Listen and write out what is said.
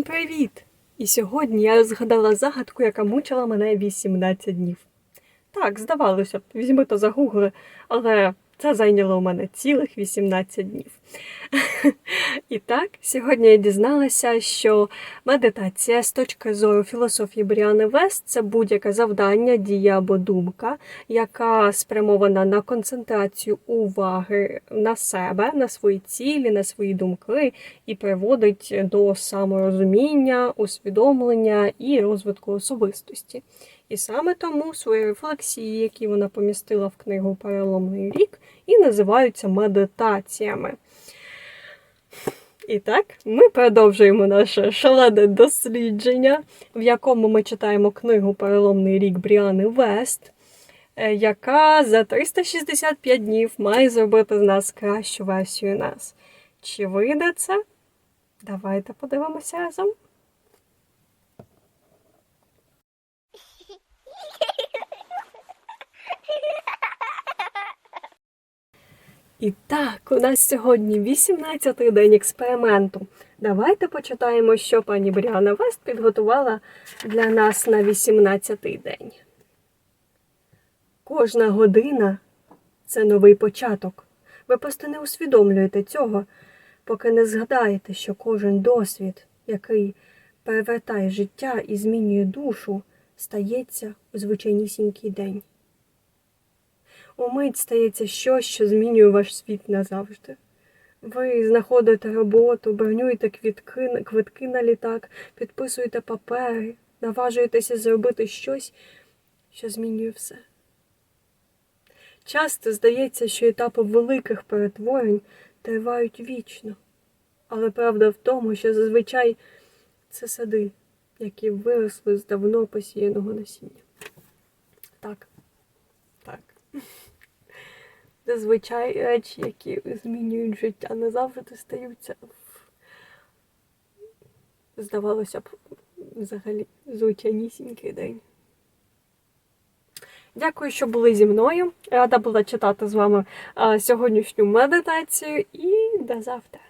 Всім привіт! І сьогодні я згадала загадку, яка мучила мене 18 днів. Так, здавалося б, візьми то загугли, але це зайняло у мене цілих 18 днів. І так, сьогодні я дізналася, що медитація з точки зору філософії Бріани Вест це будь-яке завдання, дія або думка, яка спрямована на концентрацію уваги на себе, на свої цілі, на свої думки і приводить до саморозуміння, усвідомлення і розвитку особистості. І саме тому свої рефлексії, які вона помістила в книгу Переломний рік, і називаються медитаціями. І так, ми продовжуємо наше шалене дослідження, в якому ми читаємо книгу Переломний рік Бріани Вест, е, яка за 365 днів має зробити з нас кращу версію нас. Чи вийде це? Давайте подивимося разом. І так, у нас сьогодні 18-й день експерименту. Давайте почитаємо, що пані Бріана Вест підготувала для нас на 18-й день. Кожна година це новий початок. Ви просто не усвідомлюєте цього, поки не згадаєте, що кожен досвід, який перевертає життя і змінює душу, стається у звичайнісінький день. Умить стається щось, що змінює ваш світ назавжди. Ви знаходите роботу, бронюєте квітки, квитки на літак, підписуєте папери, наважуєтеся зробити щось, що змінює все. Часто здається, що етапи великих перетворень тривають вічно, але правда в тому, що зазвичай це сади, які виросли з давно посіяного насіння. Так, так. Зазвичай речі, які змінюють життя, не завжди стаються здавалося б, взагалі, звичайнісінький день. Дякую, що були зі мною. Рада була читати з вами сьогоднішню медитацію і до завтра.